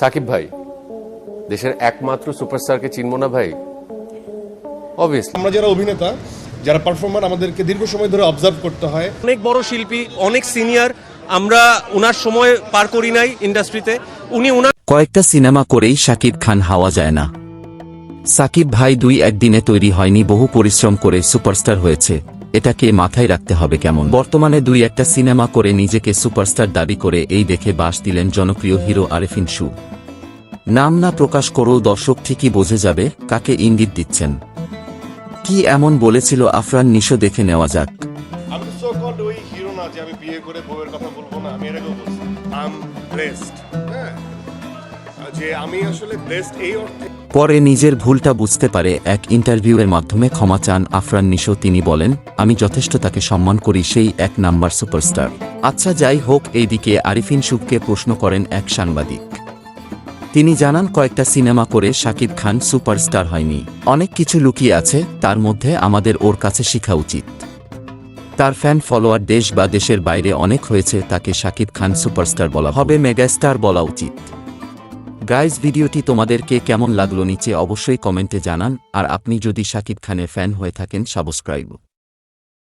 সাকিব ভাই দেশের একমাত্র সুপারস্টারকে চিনব না ভাই? অবভিয়াসলি আমরা যারা অভিনেতা যারা পারফর্মার আমাদেরকে দীর্ঘ সময় ধরে অবজার্ভ করতে হয়। অনেক বড় শিল্পী অনেক সিনিয়র আমরা ওনার সময় পার করি নাই ইন্ডাস্ট্রিতে উনি ওনার কয়েকটা সিনেমা করেই শাকিব খান হাওয়া যায় না। সাকিব ভাই দুই একদিনে তৈরি হয়নি বহু পরিশ্রম করে সুপারস্টার হয়েছে। এটাকে মাথায় রাখতে হবে কেমন? বর্তমানে দুই একটা সিনেমা করে নিজেকে সুপারস্টার দাবি করে এই দেখে বাস দিলেন জনপ্রিয় হিরো আরেফিন শু নাম না প্রকাশ করেও দর্শক ঠিকই বোঝে যাবে, কাকে ইঙ্গিত দিচ্ছেন। কি এমন বলেছিল আফরান নিশো দেখে নেওয়া যাক। আমি বিয়ে করে বউয়ের কথা বলব না, আমি ব্লেসড হ্যাঁ। আমি আসলে এই পরে নিজের ভুলটা বুঝতে পারে এক ইন্টারভিউয়ের মাধ্যমে ক্ষমা চান আফরান নিশো। তিনি বলেন, আমি যথেষ্ট তাকে সম্মান করি, সেই এক নাম্বার সুপারস্টার। আচ্ছা যাই হোক, এইদিকে আরিফিন সুখকে প্রশ্ন করেন এক সাংবাদিক। তিনি জানান, কয়েকটা সিনেমা করে শাকিব খান সুপারস্টার হয়নি। অনেক কিছু লুকিয়ে আছে, তার মধ্যে আমাদের ওর কাছে শেখা উচিত। তার ফ্যান ফলোয়ার দেশ বা দেশের বাইরে অনেক হয়েছে, তাকে শাকিব খান সুপারস্টার বলা হবে, মেগাস্টার বলা উচিত। গাইজ ভিডিওটি তোমাদেরকে কেমন লাগল নিচে অবশ্যই কমেন্টে জানান, আর আপনি যদি শাকিব খানের ফ্যান হয়ে থাকেন, সাবস্ক্রাইব।